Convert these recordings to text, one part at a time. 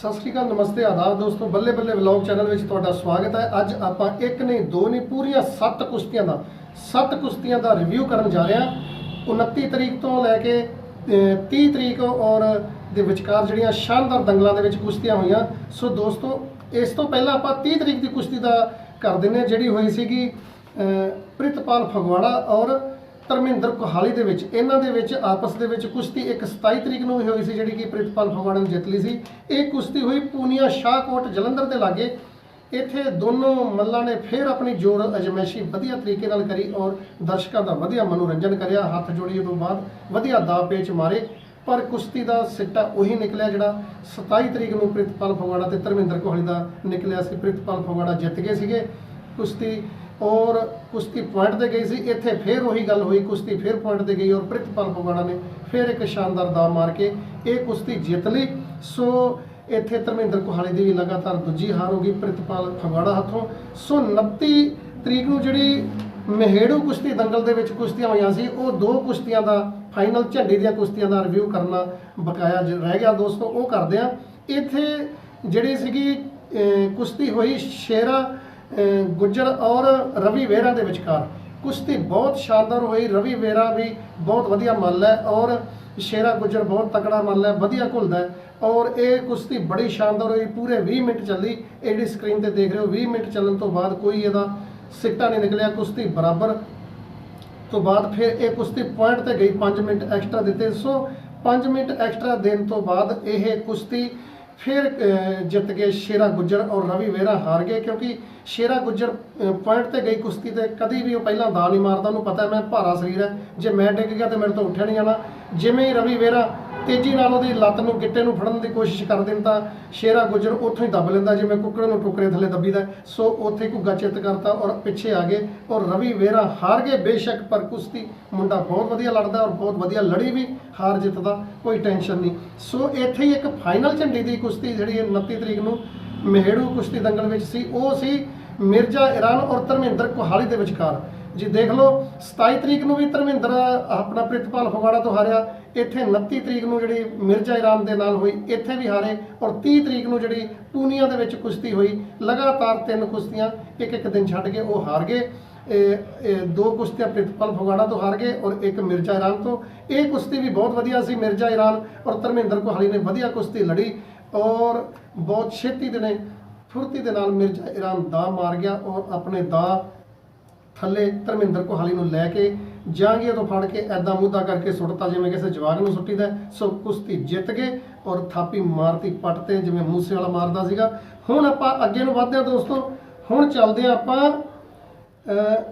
ਸਤਿ ਸ਼੍ਰੀ ਅਕਾਲ ਨਮਸਤੇ ਆਦਾਬ ਦੋਸਤੋ ਬੱਲੇ ਬੱਲੇ ਵਲੌਗ ਚੈਨਲ ਵਿੱਚ ਤੁਹਾਡਾ ਸਵਾਗਤ ਹੈ। ਅੱਜ ਆਪਾਂ ਇੱਕ ਨਹੀਂ ਦੋ ਨਹੀਂ ਪੂਰੀਆਂ 7 ਕੁਸ਼ਤੀਆਂ ਦਾ 7 ਕੁਸ਼ਤੀਆਂ ਦਾ ਰਿਵਿਊ ਕਰਨ ਜਾ ਰਹੇ ਹਾਂ। 29 ਤਰੀਕ ਤੋਂ ਲੈ ਕੇ ਅਹ, 30 ਤਰੀਕ ਔਰ ਦੇ ਵਿਚਕਾਰ ਜਿਹੜੀਆਂ ਸ਼ਾਨਦਾਰ ਦੰਗਲਾਂ ਦੇ ਵਿੱਚ ਕੁਸ਼ਤੀਆਂ ਹੋਈਆਂ। ਸੋ ਦੋਸਤੋ ਇਸ ਤੋਂ ਪਹਿਲਾਂ ਆਪਾਂ 30 ਤਰੀਕ ਦੀ ਕੁਸ਼ਤੀ ਦਾ ਕਰ ਦਿੰਦੇ ਹਾਂ ਜਿਹੜੀ ਹੋਈ ਸੀਗੀ ਪ੍ਰਿਤਪਾਲ ਫਗਵਾੜਾ ਔਰ ਧਰਮਿੰਦਰ ਕੋਹਾਲੀ ਦੇ ਵਿੱਚ, ਇਹਨਾਂ ਦੇ ਵਿੱਚ ਆਪਸ ਦੇ ਵਿੱਚ ਕੁਸ਼ਤੀ ਇੱਕ 27 ਤਰੀਕ ਨੂੰ ਵੀ ਹੋਈ ਸੀ, ਜਿਹੜੀ ਕਿ ਪ੍ਰਿਤਪਾਲ ਫਗਵਾੜਾ ਨੇ ਜਿੱਤ ਲਈ ਸੀ। ਇਹ ਕੁਸ਼ਤੀ ਹੋਈ ਪੂਨੀਆ ਸ਼ਾਹਕੋਟ ਜਲੰਧਰ ਦੇ ਲਾਗੇ। ਇੱਥੇ ਦੋਨੋਂ ਮੱਲਾਂ ਨੇ ਫਿਰ ਆਪਣੀ ਜੋਰ ਅਜਮਾਇਸ਼ੀ ਵਧੀਆ ਤਰੀਕੇ ਨਾਲ ਕਰੀ ਔਰ ਦਰਸ਼ਕਾਂ ਦਾ ਵਧੀਆ ਮਨੋਰੰਜਨ ਕਰਿਆ। ਹੱਥ ਜੋੜੀਏ ਤੋਂ ਬਾਅਦ ਵਧੀਆ ਦਾ ਪੇਚ ਮਾਰੇ, ਪਰ ਕੁਸ਼ਤੀ ਦਾ ਸਿੱਟਾ ਉਹੀ ਨਿਕਲਿਆ ਜਿਹੜਾ 27 ਤਰੀਕ ਨੂੰ ਪ੍ਰਿਤਪਾਲ ਫਗਵਾੜਾ ਤੇ ਧਰਮਿੰਦਰ ਕੋਹਲੀ ਦਾ ਨਿਕਲਿਆ ਸੀ। ਪ੍ਰਿਤਪਾਲ ਫਗਵਾੜਾ ਜਿੱਤ ਗਏ ਸੀਗੇ। ਕੁਸ਼ਤੀ ਔਰ ਕੁਸ਼ਤੀ ਪੁਆਇੰਟ ਤੇ ਗਈ ਸੀ, ਇੱਥੇ ਫਿਰ ਉਹੀ ਗੱਲ ਹੋਈ, ਕੁਸ਼ਤੀ ਫਿਰ ਪੁਆਇੰਟ ਤੇ ਗਈ ਔਰ ਪ੍ਰਿਤਪਾਲ ਫਗਵਾੜਾ ਨੇ ਫਿਰ ਇੱਕ ਸ਼ਾਨਦਾਰ ਦਾ ਮਾਰ ਕੇ ਇਹ ਕੁਸ਼ਤੀ ਜਿੱਤ ਲਈ। ਸੋ ਇੱਥੇ ਧਰਮਿੰਦਰ ਕੋਹਾਲੀ ਦੀ ਵੀ ਲਗਾਤਾਰ ਦੂਜੀ ਹਾਰ ਹੋ ਗਈ ਪ੍ਰਿਤਪਾਲ ਫਗਵਾੜਾ ਹੱਥੋਂ। ਸੋ 29 ਤਰੀਕ ਨੂੰ ਜਿਹੜੀ ਮਹੇੜੂ ਕੁਸ਼ਤੀ ਦੰਗਲ ਦੇ ਵਿੱਚ ਕੁਸ਼ਤੀਆਂ ਹੋਈਆਂ ਸੀ, ਉਹ ਦੋ ਕੁਸ਼ਤੀਆਂ ਦਾ ਫਾਈਨਲ ਝੰਡੀ ਦੀਆਂ ਕੁਸ਼ਤੀਆਂ ਦਾ ਰਿਵਿਊ ਕਰਨਾ ਬਕਾਇਆ ਜ- ਰਹਿ ਗਿਆ ਦੋਸਤੋ, ਉਹ ਕਰਦੇ ਆ ਇੱਥੇ ਜਿਹੜੀ ਸੀਗੀ ਕੁਸ਼ਤੀ ਹੋਈ ਸ਼ੇਰਾ ਗੁੱਜਰ ਔਰ ਰਵੀ ਵੇਰਾ ਦੇ ਵਿਚਕਾਰ। ਕੁਸ਼ਤੀ ਬਹੁਤ ਸ਼ਾਨਦਾਰ ਹੋਈ। ਰਵੀ ਵੇਰਾ ਵੀ ਬਹੁਤ ਵਧੀਆ ਮੱਲ ਹੈ ਔਰ ਸ਼ੇਰਾ ਗੁੱਜਰ ਬਹੁਤ ਤਕੜਾ ਮੱਲ ਹੈ, ਵਧੀਆ ਘੁਲਦਾ ਔਰ ਇਹ ਕੁਸ਼ਤੀ ਬੜੀ ਸ਼ਾਨਦਾਰ ਹੋਈ। ਪੂਰੇ 20 ਮਿੰਟ ਚੱਲੀ। ਇਹਦੀ ਸਕਰੀਨ ਤੇ ਦੇਖ ਰਹੇ ਹੋ 20 ਮਿੰਟ ਚੱਲਣ ਤੋਂ ਬਾਅਦ ਕੋਈ ਇਹਦਾ ਸਿੱਟਾ ਨਹੀਂ ਨਿਕਲਿਆ, ਕੁਸ਼ਤੀ ਬਰਾਬਰ। ਤੋਂ ਬਾਅਦ ਫਿਰ ਇਹ ਕੁਸ਼ਤੀ ਪੁਆਇੰਟ ਤੇ ਗਈ 5 ਮਿੰਟ ਐਕਸਟਰਾ ਦਿੱਤੇ। ਸੋ 5 ਮਿੰਟ ਐਕਸਟਰਾ ਦੇਣ ਤੋਂ ਬਾਅਦ ਇਹ ਕੁਸ਼ਤੀ ਫਿਰ ਜਿੱਤ ਗਏ ਸ਼ੇਰਾ ਗੁੱਜਰ ਔਰ ਰਵੀ ਵੇਰਾ ਹਾਰ ਗਏ ਕਿਉਂਕਿ ਸ਼ੇਰਾ ਗੁੱਜਰ ਪੁਆਇੰਟ ਤੇ ਗਈ ਕੁਸ਼ਤੀ ਤੇ ਕਦੀ ਵੀ ਉਹ ਪਹਿਲਾਂ ਦਾ ਨਹੀਂ ਮਾਰਦਾ। ਉਹਨੂੰ ਪਤਾ ਮੈਂ ਭਾਰਾ ਸਰੀਰ ਹੈ। ਜੇ ਮੈਂ ਡਿੱਗ ਗਿਆ ਤੇ ਮੇਰੇ ਤੋਂ ਉੱਠਿਆ ਨਹੀਂ ਜਾਣਾ। ਜਿਵੇਂ ਹੀ ਰਵੀ ਵੇਰਾ ਤੇਜ਼ੀ ਨਾਲ ਉਹਦੀ ਲੱਤ ਨੂੰ, ਗਿੱਟੇ ਨੂੰ ਫੜਨ ਦੀ ਕੋਸ਼ਿਸ਼ ਕਰਦੇ ਨੇ ਤਾਂ ਸ਼ੇਰਾ ਗੁੱਜਰ ਉੱਥੋਂ ਹੀ ਦੱਬ ਲੈਂਦਾ ਜਿਵੇਂ ਕੁੱਕੜ ਨੂੰ ਟੁਕਰੇ ਥੱਲੇ ਦੱਬੀਦਾ। ਹੈ। ਸੋ ਉੱਥੇ ਘੁੱਗਾ ਚਿੱਤ ਕਰਤਾ ਔਰ ਪਿੱਛੇ ਆ ਗਏ ਔਰ ਰਵੀ ਵੇਰਾ ਹਾਰ ਗਏ ਬੇਸ਼ੱਕ, ਪਰ ਕੁਸ਼ਤੀ ਮੁੰਡਾ ਬਹੁਤ ਵਧੀਆ ਲੜਦਾ ਔਰ ਬਹੁਤ ਵਧੀਆ ਲੜੀ ਵੀ ਹਾਰ ਜਿੱਤ ਦਾ ਕੋਈ ਟੈਨਸ਼ਨ ਨਹੀਂ। ਸੋ ਇੱਥੇ ਹੀ ਇੱਕ ਫਾਈਨਲ ਝੰਡੀ ਦੀ ਕੁਸ਼ਤੀ ਜਿਹੜੀ ਹੈ 29 ਤਰੀਕ ਨੂੰ ਮਹੇੜੂ ਕੁਸ਼ਤੀ ਦੰਗਲ ਵਿੱਚ ਸੀ। ਉਹ ਸੀ ਮਿਰਜ਼ਾ ਇਰਾਨ ਔਰ ਧਰਮਿੰਦਰ ਕੋਹਾਲੀ ਦੇ ਵਿਚਕਾਰ। ਜੀ, ਦੇਖ ਲਓ 27 ਤਰੀਕ ਨੂੰ ਵੀ ਧਰਮਿੰਦਰ, ਆਪਣਾ ਪ੍ਰਿਤਪਾਲ ਫਗਵਾੜਾ ਤੋਂ ਹਾਰਿਆ, ਇੱਥੇ 29 ਤਰੀਕ ਨੂੰ ਜਿਹੜੀ ਮਿਰਜ਼ਾ ਇਰਾਨ ਦੇ ਨਾਲ ਹੋਈ, ਇੱਥੇ ਵੀ ਹਾਰੇ, ਔਰ 30 ਤਰੀਕ ਨੂੰ ਜਿਹੜੀ ਪੂਨੀਆ ਦੇ ਵਿੱਚ ਕੁਸ਼ਤੀ ਹੋਈ, ਲਗਾਤਾਰ ਤਿੰਨ ਕੁਸ਼ਤੀਆਂ, ਇੱਕ ਇੱਕ ਦਿਨ ਛੱਡ ਕੇ ਉਹ ਹਾਰ ਗਏ। ਦੋ ਕੁਸ਼ਤੀਆਂ ਪ੍ਰਿਤਪਾਲ ਫਗਵਾੜਾ ਤੋਂ ਹਾਰ ਗਏ ਔਰ ਇੱਕ ਮਿਰਜ਼ਾ ਇਰਾਨ ਤੋਂ। ਇਹ ਕੁਸ਼ਤੀ ਵੀ ਬਹੁਤ ਵਧੀਆ ਸੀ, ਮਿਰਜ਼ਾ ਇਰਾਨ ਔਰ ਧਰਮਿੰਦਰ ਕੋਹਾਲੀ ਨੇ ਵਧੀਆ ਕੁਸ਼ਤੀ ਲੜੀ ਔਰ ਬਹੁਤ ਛੇਤੀ ਦੇ ਨੇ ਫੁਰਤੀ ਦੇ ਨਾਲ ਮਿਰਜ਼ਾ ਇਰਾਨ ਦਾ ਮਾਰ ਗਿਆ ਔਰ ਆਪਣੇ ਦਾ ਥੱਲੇ ਧਰਮਿੰਦਰ ਕੋਹਾਲੀ ਨੂੰ ਲੈ ਕੇ ਜਾਂਗੀਆਂ ਤੋਂ ਫੜ ਕੇ ਐਦਾਂ ਮੁੱਦਾ ਕਰਕੇ ਸੁੱਟਤਾ ਜਿਵੇਂ ਕਿਸੇ ਜਵਾਗ ਨੂੰ ਸੁੱਟੀਦਾ ਹੈ। ਸੋ ਕੁਸ਼ਤੀ ਜਿੱਤ ਗਏ ਔਰ ਥਾਪੀ ਮਾਰਤੀ ਪੱਟ ਤੇ ਜਿਵੇਂ ਮੂਸੇ ਵਾਲਾ ਮਾਰਦਾ ਸੀਗਾ। ਹੁਣ ਆਪਾਂ ਅੱਗੇ ਨੂੰ ਵਧਦੇ ਹਾਂ ਦੋਸਤੋ। ਹੁਣ ਚੱਲਦੇ ਹਾਂ ਆਪਾਂ ਅਹ,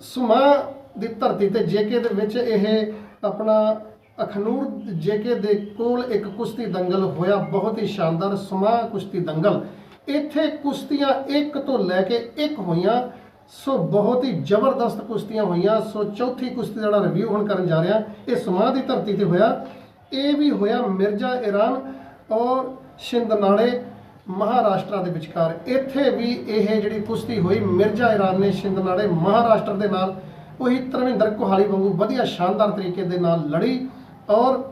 ਸੁਮਾ ਦੀ ਧਰਤੀ ਤੇ ਜੇਕੇ ਦੇ ਵਿੱਚ ਇਹ ਆਪਣਾ ਅਖਨੂਰ ਜੇਕੇ ਦੇ ਕੋਲ ਇੱਕ ਕੁਸ਼ਤੀ ਦੰਗਲ ਹੋਇਆ। ਬਹੁਤ ਹੀ ਸ਼ਾਨਦਾਰ ਸੁਮਾ ਕੁਸ਼ਤੀ ਦੰਗਲ। ਇੱਥੇ ਕੁਸ਼ਤੀਆਂ ਇੱਕ ਤੋਂ ਲੈ ਕੇ ਇੱਕ ਹੋਈਆਂ। ਸੋ ਬਹੁਤ ਹੀ ਜ਼ਬਰਦਸਤ ਕੁਸ਼ਤੀਆਂ ਹੋਈਆਂ। ਸੋ ਚੌਥੀ ਕੁਸ਼ਤੀ ਦਾ ਜਿਹੜਾ ਰਿਵਿਊ ਹੁਣ ਕਰਨ ਜਾ ਰਿਹਾ, ਇਹ ਸੁਮਾ ਦੀ ਧਰਤੀ ਤੇ ਹੋਇਆ। ਇਹ ਵੀ ਹੋਇਆ ਮਿਰਜ਼ਾ ਇਰਾਨ ਔਰ ਸ਼ਿੰਦਨਾੜੇ ਮਹਾਰਾਸ਼ਟਰ ਦੇ ਵਿਚਕਾਰ। ਇੱਥੇ ਵੀ ਇਹ ਜਿਹੜੀ ਕੁਸ਼ਤੀ ਹੋਈ, ਮਿਰਜ਼ਾ ਇਰਾਨ ਨੇ ਸ਼ਿੰਦਨਾੜੇ ਮਹਾਰਾਸ਼ਟਰ ਦੇ ਨਾਲ, ਉਹੀ ਧਰਮਿੰਦਰ ਕੋਹਾਲੀ ਵਾਂਗੂ ਵਧੀਆ ਸ਼ਾਨਦਾਰ ਤਰੀਕੇ ਦੇ ਨਾਲ ਲੜੀ ਔਰ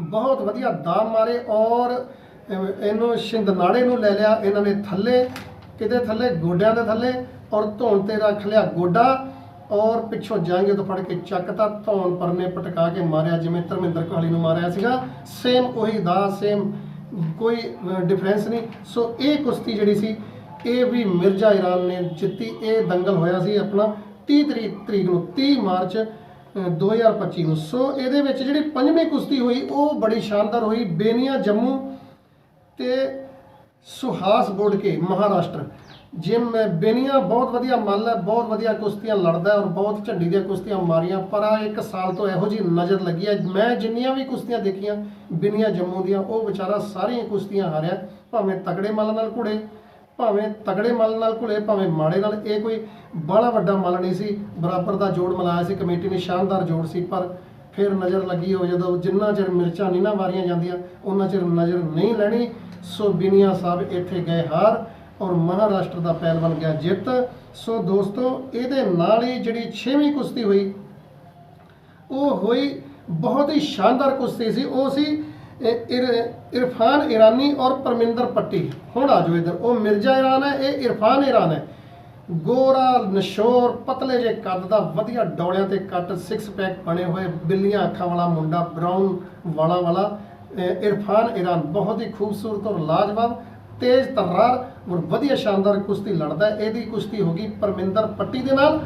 ਬਹੁਤ ਵਧੀਆ ਦਾਮ ਮਾਰੇ ਔਰ ਇਹਨੂੰ ਸ਼ਿੰਦਨਾੜੇ ਨੂੰ ਲੈ ਲਿਆ। ਇਹਨਾਂ ਨੇ ਥੱਲੇ, ਕਿਤੇ ਥੱਲੇ? ਗੋਡਿਆਂ ਦੇ ਥੱਲੇ। ਔਰ ਧੌਣ ਤੇ ਰੱਖ ਲਿਆ ਗੋਡਾ ਔਰ ਪਿੱਛੋਂ ਜਾਂਗੇ ਤੋਂ ਫੜ ਕੇ ਚੱਕਤਾ ਧੌਣ ਪਰਨੇ ਪਟਕਾ ਕੇ ਮਾਰਿਆ ਜਿਵੇਂ ਧਰਮਿੰਦਰ ਕੋਹਲੀ ਨੂੰ ਮਾਰਿਆ ਸੀਗਾ। ਸੇਮ ਉਹੀ ਦਾ ਸੇਮ ਕੋਈ ਡਿਫਰੈਂਸ ਨਹੀਂ। ਸੋ ਇਹ ਕੁਸ਼ਤੀ ਜਿਹੜੀ ਸੀ ਇਹ ਵੀ ਮਿਰਜ਼ਾ ਇਰਾਨ ਨੇ ਜਿੱਤੀ। ਇਹ ਦੰਗਲ ਹੋਇਆ ਸੀ ਆਪਣਾ 30 ਤਰੀਕ ਤਰੀਕ ਨੂੰ 30 ਮਾਰਚ ਅ, 2025 ਨੂੰ। ਸੋ ਇਹਦੇ ਵਿੱਚ ਜਿਹੜੀ ਪੰਜਵੀਂ ਕੁਸ਼ਤੀ ਹੋਈ ਉਹ ਬੜੀ ਸ਼ਾਨਦਾਰ ਹੋਈ। ਬੇਨੀਆ ਜੰਮੂ ਤੇ ਸੁਹਾਸ ਬੋੜ ਕੇ ਮਹਾਰਾਸ਼ਟਰ। ਜਿਮ ਬੇਨੀਆ ਬਹੁਤ ਵਧੀਆ ਮੱਲ ਹੈ, ਬਹੁਤ ਵਧੀਆ ਕੁਸ਼ਤੀਆਂ ਲੜਦਾ ਔਰ ਬਹੁਤ ਝੰਡੀ ਦੀਆਂ ਕੁਸ਼ਤੀਆਂ ਮਾਰੀਆਂ, ਪਰ ਆ ਇੱਕ ਸਾਲ ਤੋਂ ਇਹੋ ਜੀ ਨਜ਼ਰ ਲੱਗੀ ਹੈ। ਮੈਂ ਜਿੰਨੀਆਂ ਵੀ ਕੁਸ਼ਤੀਆਂ ਦੇਖੀਆਂ, ਬੇਨੀਆ ਜੰਮੂ ਦੀਆਂ, ਉਹ ਵਿਚਾਰਾ ਸਾਰੀਆਂ ਕੁਸ਼ਤੀਆਂ ਹਾਰਿਆ, ਭਾਵੇਂ ਤਕੜੇ ਮੱਲ ਨਾਲ ਘੁੜੇ, ਭਾਵੇਂ ਤਗੜੇ ਮੱਲ ਨਾਲ ਘੁਲੇ, ਭਾਵੇਂ ਮਾੜੇ ਨਾਲ, ਇਹ ਕੋਈ ਬੜਾ ਵੱਡਾ ਮੱਲ ਨਹੀਂ ਸੀ। ਬਰਾਬਰ ਦਾ ਜੋੜ ਮਿਲਾਇਆ ਸੀ, ਕਮੇਟੀ ਨੇ ਸ਼ਾਨਦਾਰ ਜੋੜ ਸੀ, ਪਰ ਫਿਰ ਨਜ਼ਰ ਲੱਗੀ ਹੋ ਜਦੋਂ ਜਿੰਨਾ ਚਿਰ ਮਿਰਚਾਂ ਨਹੀਂ ਨਾ ਮਾਰੀਆਂ ਜਾਂਦੀਆਂ, ਉਹਨਾਂ ਚਿਰ ਨਜ਼ਰ ਨਹੀਂ ਲੈਣੀ। ਸੋ ਬਿਨੀਆ ਸਾਹਿਬ ਇੱਥੇ ਗਏ ਹਾਰ। ਔਰ ਮਹਾਰਾਸ਼ਟਰ ਦਾ ਪਹਿਲਵਾਨ ਗਿਆ ਜਿੱਤ। ਸੋ ਦੋਸਤੋ, ਇਹਦੇ ਨਾਲ ਹੀ ਜਿਹੜੀ 6ਵੀਂ ਕੁਸ਼ਤੀ ਹੋਈ, ਉਹ ਹੋਈ ਬਹੁਤ ਹੀ ਸ਼ਾਨਦਾਰ ਕੁਸ਼ਤੀ ਸੀ। ਉਹ ਸੀ ਇਰਫਾਨ ਇਰਾਨੀ ਔਰ ਪਰਮਿੰਦਰ ਪੱਟੀ। ਹੁਣ ਆ ਜਾਓ ਇਧਰ। ਉਹ ਮਿਰਜ਼ਾ ਇਰਾਨ ਹੈ, ਇਹ ਇਰਫਾਨ ਇਰਾਨ ਹੈ। ਗੋਰਾ, ਨਸ਼ੋਰ, ਪਤਲੇ ਜੇ ਕੱਦ ਦਾ ਵਧੀਆ ਡੌਲਿਆਂ ਤੇ ਕੱਟ ਸਿਕਸ ਪੈਕ ਬਣੇ ਹੋਏ ਬਿੱਲੀਆਂ, ਅੱਖਾਂ ਵਾਲਾ ਮੁੰਡਾ ਬਰਾਊਨ ਵਾਲਾ ਵਾਲਾ ਇਰਫਾਨ ਇਰਾਨ। ਬਹੁਤ ਹੀ ਖੂਬਸੂਰਤ ਔਰ ਲਾਜਵਾਬ ਤੇਜ਼ ਤਰਾਰ ਔਰ ਵਧੀਆ ਸ਼ਾਨਦਾਰ ਕੁਸ਼ਤੀ ਲੜਦਾ ਹੈ। ਇਹਦੀ ਕੁਸ਼ਤੀ ਹੋਗੀ ਪਰਮਿੰਦਰ ਪੱਟੀ ਦੇ ਨਾਲ।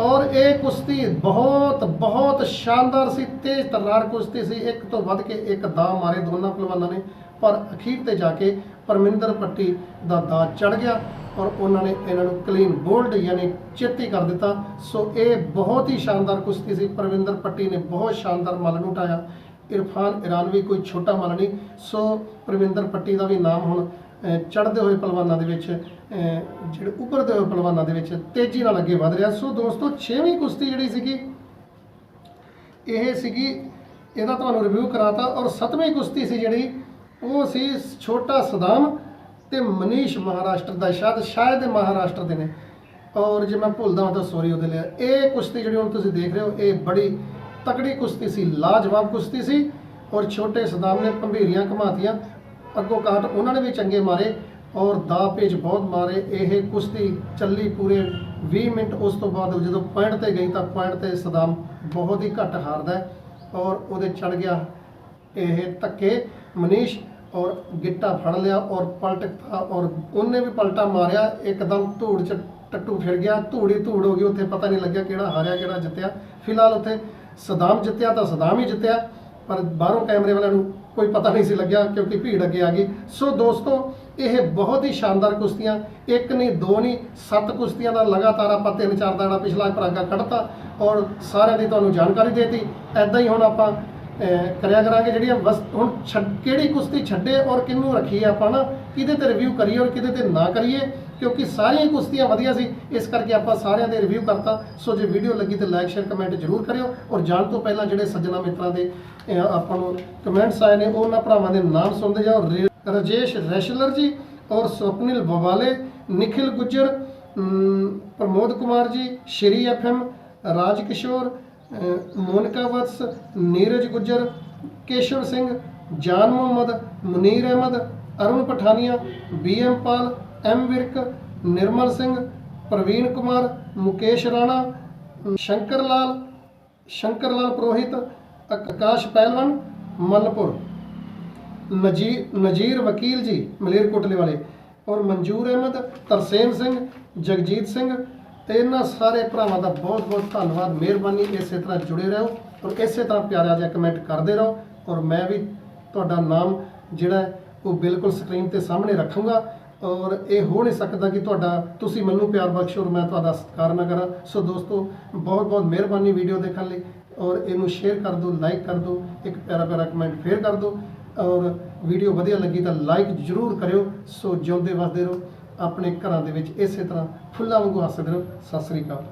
ਔਰ ਇਹ ਕੁਸ਼ਤੀ ਬਹੁਤ ਬਹੁਤ ਸ਼ਾਨਦਾਰ ਸੀ। ਤੇਜ਼ ਤਰਾਰ ਕੁਸ਼ਤੀ ਸੀ। ਇੱਕ ਤੋਂ ਵੱਧ ਕੇ ਇੱਕ ਦਾ ਮਾਰੇ ਦੋਨਾਂ ਪਹਿਲਵਾਨਾਂ ਨੇ। ਪਰ ਅਖੀਰ ਤੇ ਜਾ ਕੇ ਪਰਮਿੰਦਰ ਪੱਟੀ ਦਾ ਦਾ ਚੜ ਗਿਆ ਔਰ ਉਹਨਾਂ ਨੇ ਇਹਨਾਂ ਨੂੰ ਕਲੀਨ ਬੋਲਡ ਯਾਨੀ ਚੇਤੀ ਕਰ ਦਿੱਤਾ। ਸੋ ਇਹ ਬਹੁਤ ਹੀ ਸ਼ਾਨਦਾਰ ਕੁਸ਼ਤੀ ਸੀ। ਪਰਮਿੰਦਰ ਪੱਟੀ ਨੇ ਬਹੁਤ ਸ਼ਾਨਦਾਰ ਮੱਲ ਨੂੰ ਉਠਾਇਆ ਇਰਫਾਨ ਇਰਾਨ ਵੀ ਕੋਈ ਛੋਟਾ ਮੱਲ ਨਹੀਂ। ਸੋ ਪਰਮਿੰਦਰ ਪੱਟੀ ਦਾ ਵੀ ਨਾਮ ਹੁਣ ਚੜ੍ਹਦੇ ਹੋਏ ਪਹਿਲਵਾਨਾਂ ਦੇ ਵਿੱਚ ਜਿਹੜੇ ਉੱਭਰਦੇ ਹੋਏ ਪਹਿਲਵਾਨਾਂ ਦੇ ਵਿੱਚ ਤੇਜ਼ੀ ਨਾਲ ਅੱਗੇ ਵਧ ਰਿਹਾ। ਸੋ ਦੋਸਤੋ 6ਵੀਂ ਕੁਸ਼ਤੀ ਜਿਹੜੀ ਸੀਗੀ, ਇਹ ਸੀਗੀ, ਇਹਦਾ ਤੁਹਾਨੂੰ ਰਿਵਿਊ ਕਰਾਤਾ ਔਰ 7ਵੀਂ ਕੁਸ਼ਤੀ ਸੀ ਜਿਹੜੀ, ਉਹ ਸੀ ਛੋਟਾ ਸਦਾਮ ਤੇ ਮਨੀਸ਼ ਮਹਾਰਾਸ਼ਟਰ ਦਾ ਸ਼ਾਇਦ ਸ਼ਾਇਦ ਮਹਾਰਾਸ਼ਟਰ ਦੇ ਨੇ। ਔਰ ਜੇ ਮੈਂ ਭੁੱਲਦਾ ਹਾਂ ਤਾਂ ਸੌਰੀ ਉਹਦੇ ਲਈ। ਇਹ ਕੁਸ਼ਤੀ ਜਿਹੜੀ ਹੁਣ ਤੁਸੀਂ ਦੇਖ ਰਹੇ ਹੋ, ਇਹ ਬੜੀ ਤਕੜੀ ਕੁਸ਼ਤੀ ਸੀ, ਲਾਜਵਾਬ ਕੁਸ਼ਤੀ ਸੀ ਔਰ ਛੋਟੇ ਸਦਾਮ ਨੇ ਭੰਬੀਰੀਆਂ ਘਮਾਤੀਆਂ। ਅੱਗੋਂ ਕਾਟ ਉਹਨਾਂ ਨੇ ਵੀ ਚੰਗੇ ਮਾਰੇ ਔਰ ਦਾ ਪੇਜ ਬਹੁਤ ਮਾਰੇ। ਇਹ ਕੁਸ਼ਤੀ ਚੱਲੀ ਪੂਰੇ 20 ਮਿੰਟ, ਉਸ ਤੋਂ ਬਾਅਦ ਜਦੋਂ ਪੁਆਇੰਟ ਤੇ ਗਈ ਤਾਂ ਪੁਆਇੰਟ ਤੇ ਸਦਾਮ ਬਹੁਤ ਹੀ ਘੱਟ ਹਾਰਦਾ ਔਰ ਉਹਦੇ ਚੜ ਗਿਆ ਇਹ ਧੱਕੇ। ਮਨੀਸ਼ ਔਰ ਗਿੱਟਾ ਫੜ ਲਿਆ ਔਰ ਪਲਟਾ ਔਰ ਉਹਨੇ ਵੀ ਪਲਟਾ ਮਾਰਿਆ। ਇੱਕਦਮ ਧੂੜ ਚ ਟੱਟੂ ਫਿਰ ਗਿਆ। ਧੂੜੀ ਧੂੜ ਹੋ ਗਈ। ਉੱਥੇ ਪਤਾ ਨਹੀਂ ਲੱਗਿਆ ਕਿਹੜਾ ਹਾਰਿਆ, ਕਿਹੜਾ ਜਿੱਤਿਆ। ਫਿਲਹਾਲ ਉੱਥੇ ਸਦਾਮ ਜਿੱਤਿਆ ਤਾਂ ਸਦਾਮ ਹੀ ਜਿੱਤਿਆ, ਪਰ ਬਾਹਰੋਂ ਕੈਮਰੇ ਵਾਲਿਆਂ ਨੂੰ ਕੋਈ ਪਤਾ ਨਹੀਂ ਸੀ ਲੱਗਿਆ ਕਿਉਂਕਿ ਭੀੜ ਅੱਗੇ ਆ ਗਈ। ਸੋ ਦੋਸਤੋ, ਇਹ ਬਹੁਤ ਹੀ ਸ਼ਾਨਦਾਰ ਕੁਸ਼ਤੀਆਂ, ਇੱਕ ਨਹੀਂ, ਦੋ ਨਹੀਂ, ਸੱਤ ਕੁਸ਼ਤੀਆਂ ਦਾ ਲਗਾਤਾਰ ਆਪਾਂ ਤਿੰਨ, ਚਾਰ ਦਾਣਾ ਪਿਛਲਾ ਪਰਾਗਾ ਕੱਢਤਾ ਔਰ ਸਾਰਿਆਂ ਦੀ ਤੁਹਾਨੂੰ ਜਾਣਕਾਰੀ ਦੇਤੀ। ਐਦਾਂ ਹੀ ਹੁਣ ਆਪਾਂ ਕਰਿਆ ਕਰਾਂਗੇ ਜਿਹੜੀਆਂ ਬਸ ਹੁਣ ਛੱਡ ਕਿਹੜੀ ਕੁਸ਼ਤੀ ਛੱਡੇ ਔਰ ਕਿਹਨੂੰ ਰੱਖੀਏ ਆਪਾਂ ਨਾ, ਕਿਹਦੇ ਤੇ ਰਿਵਿਊ ਕਰੀਏ ਔਰ ਕਿਹਦੇ ਤੇ ਨਾ ਕਰੀਏ। ਕਿਉਂਕਿ ਸਾਰੀਆਂ ਕੁਸ਼ਤੀਆਂ ਵਧੀਆ ਸੀ ਇਸ ਕਰਕੇ ਆਪਾਂ ਸਾਰਿਆਂ ਦੇ ਰਿਵਿਊ ਕਰਤਾ। ਸੋ ਜੇ ਵੀਡੀਓ ਲੱਗੀ ਤੇ ਲਾਈਕ ਸ਼ੇਅਰ ਕਮੈਂਟ ਜ਼ਰੂਰ ਕਰਿਓ ਔਰ ਜਾਣ ਤੋਂ ਪਹਿਲਾਂ ਜਿਹੜੇ ਸੱਜਣਾ ਮਿੱਤਰਾਂ ਦੇ ਆਪਾਂ ਨੂੰ ਕਮੈਂਟਸ ਆਏ ਨੇ ਉਹਨਾਂ ਭਰਾਵਾਂ ਦੇ ਨਾਮ ਸੁਣਦੇ ਜਾਓ। ਰੇ- ਰਜੇਸ਼ ਰੈਸ਼ਲਰ ਜੀ ਔਰ ਸੁਪਨਿਲ ਬਵਾਲੇ ਨਿਖਿਲ ਗੁੱਜਰ ਪ੍ਰਮੋਦ ਕੁਮਾਰ ਜੀ ਸ਼੍ਰੀ ਐਫਐਮ ਰਾਜ ਕਿਸ਼ੋਰ ਅਹ, Monica Vats Neeraj Gujjar Keshav Singh Jan Mohammad Munir Ahmad Arun Pathania B M Pal M Virk Nirmal Singh Praveen Kumar Mukesh Rana Shankar Lal Shankar Lal Prohit Akash Pehlwan Malpur Nazir Nazir ਵਕੀਲ ਜੀ ਮਲੇਰਕੋਟਲੇ ਵਾਲੇ ਔਰ ਮਨਜੂਰ ਅਹਿਮਦ ਤਰਸੇਮ ਸਿੰਘ ਜਗਜੀਤ ਸਿੰਘ ਤੇ ਇਹਨਾਂ ਸਾਰੇ ਭਰਾਵਾਂ ਦਾ ਬਹੁਤ ਬਹੁਤ ਧੰਨਵਾਦ ਮਿਹਰਬਾਨੀ ਇਸੇ ਤਰ੍ਹਾਂ ਜੁੜੇ ਰਹੋ ਔਰ ਇਸੇ ਤਰ੍ਹਾਂ ਪਿਆਰਾ ਜਿਹਾ ਕਮੈਂਟ ਕਰਦੇ ਰਹੋ ਔਰ ਮੈਂ ਵੀ ਤੁਹਾਡਾ ਨਾਮ ਜਿਹੜਾ ਹੈ ਉਹ ਬਿਲਕੁਲ ਸਕਰੀਨ ਤੇ ਸਾਹਮਣੇ ਰੱਖੂੰਗਾ ਔਰ ਇਹ ਹੋ ਨਹੀਂ ਸਕਦਾ ਕਿ ਤੁਹਾਡਾ, ਤੁਸੀਂ ਮੈਨੂੰ ਪਿਆਰ ਬਖਸ਼ੋ ਔਰ ਮੈਂ ਤੁਹਾਡਾ ਸਤਿਕਾਰ ਨਾ ਕਰਾਂ। ਸੋ ਦੋਸਤੋ ਬਹੁਤ ਬਹੁਤ ਮਿਹਰਬਾਨੀ ਵੀਡੀਓ ਦੇਖਣ ਲਈ ਔਰ ਇਹਨੂੰ ਸ਼ੇਅਰ ਕਰ ਦਿਓ ਲਾਈਕ ਕਰ ਦਿਓ, ਇੱਕ ਪਿਆਰਾ ਪਿਆਰਾ ਕਮੈਂਟ ਫੇਰ ਕਰ ਦਿਓ। ਔਰ ਵੀਡੀਓ ਵਧੀਆ ਲੱਗੀ ਤਾਂ ਲਾਈਕ ਜ਼ਰੂਰ ਕਰਿਓ। ਸੋ ਜਿਉਂਦੇ ਵਸਦੇ ਰਹੋ। ਆਪਣੇ ਘਰਾਂ ਦੇ ਵਿੱਚ ਇਸੇ ਤਰ੍ਹਾਂ ਫੁੱਲਾਂ ਵਾਂਗੂ ਹੱਸਦੇ ਰਹੋ। ਸਤਿ ਸ੍ਰੀ ਅਕਾਲ।